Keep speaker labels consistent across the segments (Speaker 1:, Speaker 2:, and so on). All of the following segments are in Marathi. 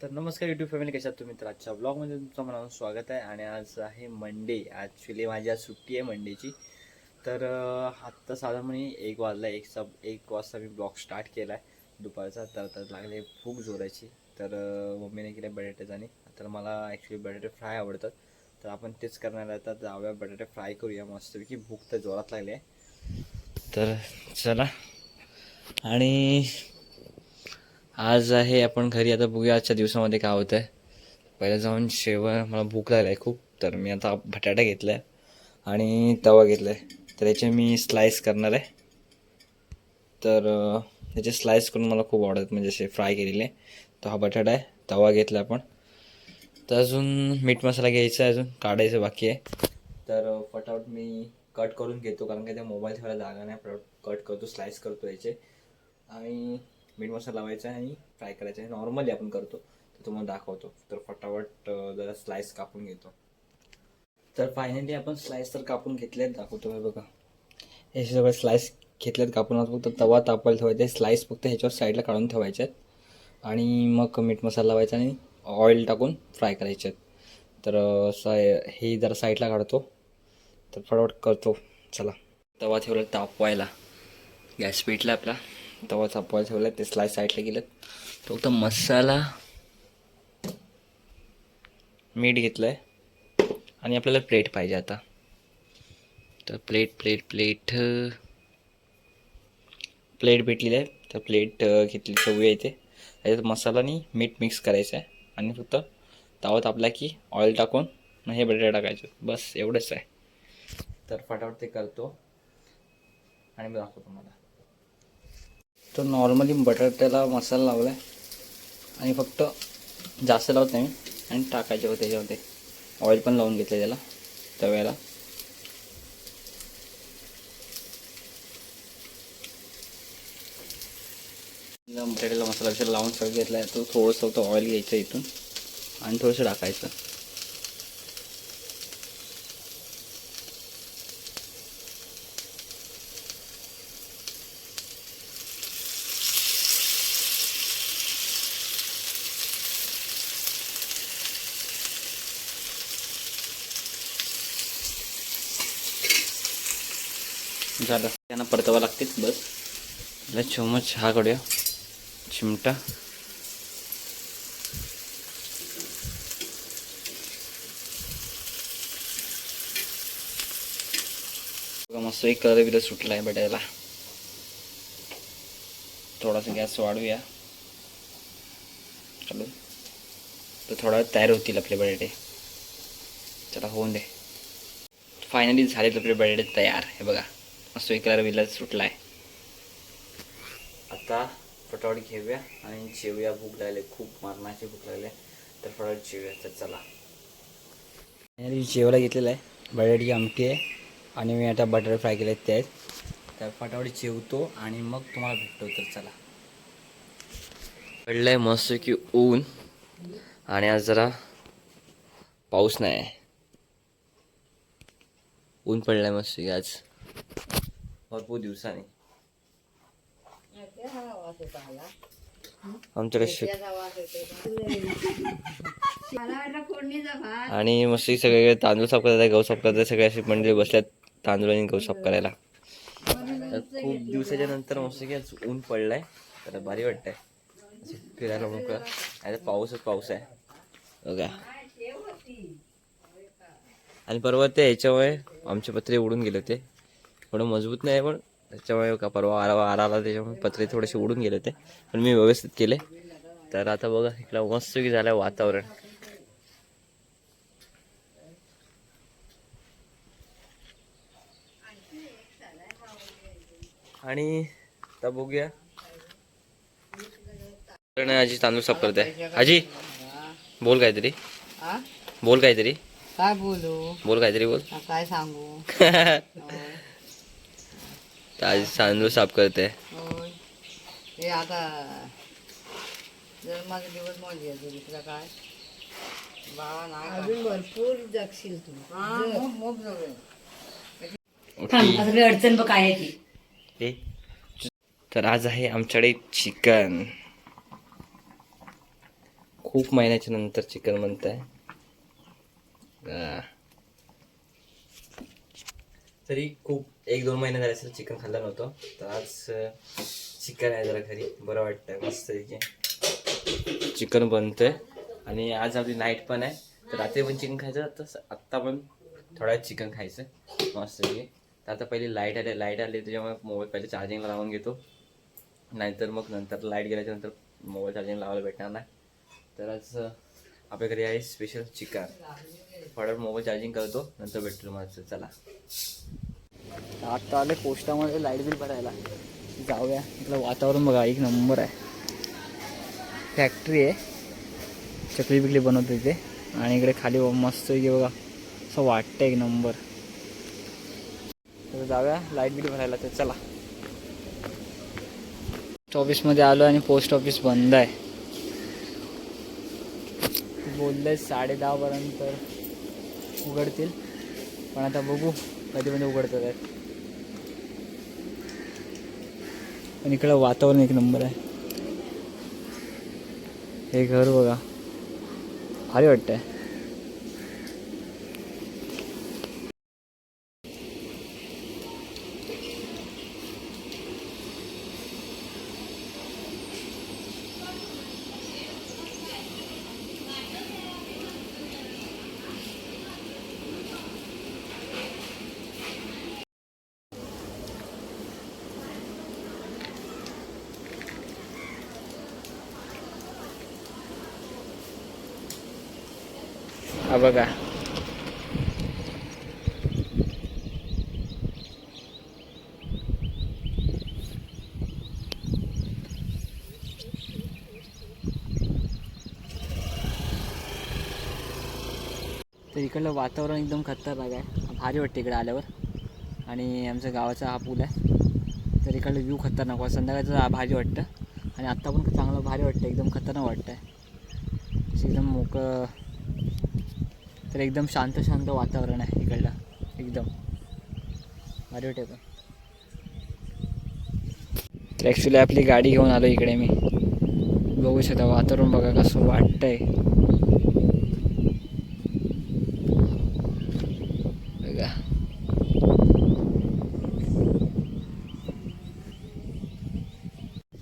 Speaker 1: तर नमस्कार युट्यूब फॅमिली कशात तुम्ही? तर आजच्या ब्लॉगमध्ये तुमचं मला स्वागत आहे आणि आज आहे मंडे ॲक्च्युली माझी आज सुट्टी आहे मंडेची तर आत्ता साधारण एक वाजला एक सब एक वाजता मी ब्लॉग स्टार्ट केला आहे दुपारचा. तर तर लागले भूक जोरायची. तर मम्मीने केले बटाट्याचं आणि तर मला ॲक्च्युली बटाटे फ्राय आवडतात. तर आपण तेच करणार आहे. तर जाऊया बटाटे फ्राय करूया मस्तपैकी. भूक तर जोरात लागली आहे. तर चला. आणि आज आहे आपण घरी. आता बघूया आजच्या दिवसामध्ये काय होतं आहे पहिलं जाऊन शेवण मला भूक लागला आहे खूप. तर मी आता बटाटा घेतला आहे आणि तवा घेतला आहे तर याचे मी स्लाईस करणार आहे. तर याचे स्लाईस करून मला खूप आवडतात. म्हणजे असे फ्राय केलेले. तर हा बटाटा आहे. तवा घेतला आपण. तर अजून मीठ मसाला घ्यायचा आहे अजून. काढायचं बाकी आहे. तर अं, फटाफट मी कट करून घेतो. कारण की त्या मोबाईल ठेवायला जागा नाही. फटाफट कट करतो स्लाईस करतो याचे. आणि मीठ मसाला लावायचा आहे आणि फ्राय करायचा आहे. नॉर्मली आपण करतो. तर तुम्हाला दाखवतो. तर फटाफट जरा स्लाइस कापून घेतो. तर फायनली आपण स्लाइस तर कापून घेतले दाखवतो हे बघा. हे सगळे स्लाइस घेतलेत कापून फक्त तवा तापायला ठेवायचा आहे. स्लाइस फक्त ह्याच्यावर साईडला काढून ठेवायचे आहेत. आणि मग मीठ मसाला लावायचा आणि ऑइल टाकून फ्राय करायचे आहेत. तर असं हे जरा साईडला काढतो. तर फटाफट करतो. चला. तवा ठेवला तापवायला. गॅस पेटला आपला. तवा तापवायला ठेवला ते स्लाइस साईडला गेलं. तो फक्त मसाला मीठ घेतलं आहे आणि आपल्याला प्लेट पाहिजे आता. तर प्लेट प्लेट प्लेट प्लेट भेटलेली आहे. तर प्लेट घेतली. चवूया इथे त्याच्यात मसाला आणि मीठ मिक्स करायचं आहे. आणि फक्त तावत आपला की ऑइल टाकून मग हे बटाटे टाकायचे. बस एवढंच आहे. तर फटाफट ते करतो. आणि मी दाखवतो तुम्हाला. तर नॉर्मली बटाट्याला मसाला लावला आहे आणि फक्त जास्त लावत नाही आणि टाकायचे होते त्याच्यामध्ये ऑइल पण लावून घेतलं त्याला तव्याला. बटाट्याला मसाला बिसाला लावून सगळं घेतला आहे तो थोडंसं होतं ऑइल घ्यायचं इथून आणि थोडंसं टाकायचं. झालं. त्यांना परतावा लागतेच बस. त्याला चमच हा करूया चिमटा. मस्त एक कलर बिलर सुटला आहे बटायला थोडासा गॅस वाढूया. चालू. तर थोडा वेळ तयार होतील आपले बटाटे चला होऊन दे. फायनली झालेत आपले बटाटे तयार. हे बघा. मस्त एक कलर सुटला आहे आता फटाफट घेऊया आणि जेवूया. भूक लागली खूप मारण्याची भूक लागली. तर फटाफट जेवूया. तर चला. जेवायला घेतलेलं आहे. बटाट्याची आमटी आहे. आणि मी आता बटाटे फ्राय केले ते आहेत तर फटाफट जेवतो आणि मग तुम्हाला भेटतो. तर चला. पडलं आहे मस्त की ऊन. आणि आज जरा पाऊस नाही आहे. ऊन पडलं आहे मस्त की आज. भरपूर दिवसाने. आमच्याकडे आणि मस्त सगळे तांदूळ साफ करतात गहू साफ करतात सगळे असे मंडळी बसल्यात तांदूळ आणि गहू साफ करायला. तर खूप दिवसाच्या नंतर मस्त की आज ऊन पडलाय तर भारी वाटतंय. फिरायला मोकळं आणि पाऊसच पाऊस आहे बघा. आणि परवा ते ह्याच्यामुळे आमचे पत्रे उडून गेले होते. थोडं मजबूत नाही पण त्याच्यामुळे का परवा वारा आला त्याच्यामुळे पत्रे थोडेसे उडून गेले होते. पण मी व्यवस्थित केले. तर आता बघा इकडं मस्त की झालं वातावरण. आणि आता बघूया. आजी तांदूळ साफ करते. आजी बोल काहीतरी? बोल काहीतरी.
Speaker 2: काय बोलू?
Speaker 1: बोल काहीतरी बोल.
Speaker 2: काय सांगू?
Speaker 1: आजी तांदूळ साफ करते.
Speaker 2: हे आता जर माझा दिवस तुला काय? नाही अजून भरपूर जगशील तू. मोप जगेल.
Speaker 1: ओके.
Speaker 3: अडचण बघ काय आहे ती.
Speaker 1: तर आज आहे आमच्याकडे चिकन. खूप महिन्याच्या नंतर चिकन बनत आहे तरी खूप एक दोन महिने झाले असेल चिकन खाल्लं नव्हतं. तर आज चिकन आहे जरा घरी. बरं वाटतं मस्त चिकन बनतंय. आणि आज आपली नाईट पण आहे. तर रात्री पण चिकन खायचं तर आत्ता पण थोडा चिकन खायचं. मस्त तर आता पहिली लाइट आले लाइट आली त्याच्यामुळे मोबाईल पहिले चार्जिंगला लावून घेतो. नाहीतर मग नंतर लाइट गेल्याच्यानंतर मोबाईल चार्जिंग लावायला भेटणार नाही. तर आज आपल्या घरी आहे स्पेशल चिकन थोडा मोबाईल चार्जिंग करतो नंतर भेटतो माझं चला. आता आले पोस्टामध्ये लाइट बिल भरायला. जाऊया. इथलं वातावरण बघा एक नंबर आहे. फॅक्टरी आहे. चकली बिकली बनवते इथे. आणि इकडे खाली मस्त इथे बघा असं वाटतं एक नंबर तर जाऊया लाइट बिल भरायला तर चला. पोस्ट ऑफिसमध्ये आलो आणि पोस्ट ऑफिस बंद आहे. बोलले साडे दहापर्यंत उघडतील. पण आता बघू कधीमध्ये म्हणजे उघडतात आहेत पण इकडं वातावरण एक नंबर आहे. हे घर बघा. भारी वाटतंय. हा बघा. तर इकडलं वातावरण एकदम खतरनाक आहे भारी वाटते इकडे आल्यावर. आणि आमच्या गावाचा हा पूल आहे. तर इकडलं व्ह्यू खतरनाक वाटतं संध्याकाळचं भारी वाटतं. आणि आत्ता पण चांगलं भारी वाटतं. एकदम खतरनाक वाटतं आहे एकदम मोकळं तर एकदम शांत शांत वातावरण आहे इकडलं. एकदम. भारी वाटते पण. तर ॲक्च्युली आपली गाडी घेऊन आलो इकडे मी. बघू शकता वातावरण बघा कसं वाटतंय. बघा.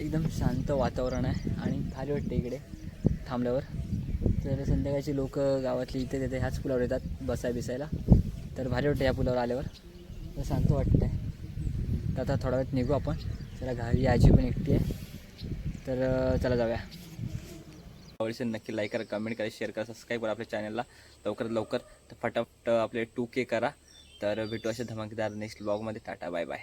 Speaker 1: एकदम शांत वातावरण आहे आणि भारी वाटतं इकडे थांबल्यावर. तर संध्याकाळची लोक गावातली इथे तिथे ह्याच पुलावर येतात बसाय बिसायला. तर भारी वाटतं या पुलावर आल्यावर. तर शांत वाटतं आहे तर आता थोडा वेळ निघू आपण. जरा घरी आजी पण एकटी आहे. तर चला जाऊया. आवडीचे नक्की लाईक करा कमेंट करा शेअर करा सबस्क्राईब करा आपल्या चॅनलला लवकरात लवकर तर फटाफट आपले टू के करा. तर भेटू अशा धमाकेदार नेक्स्ट ब्लॉगमध्ये टाटा बाय बाय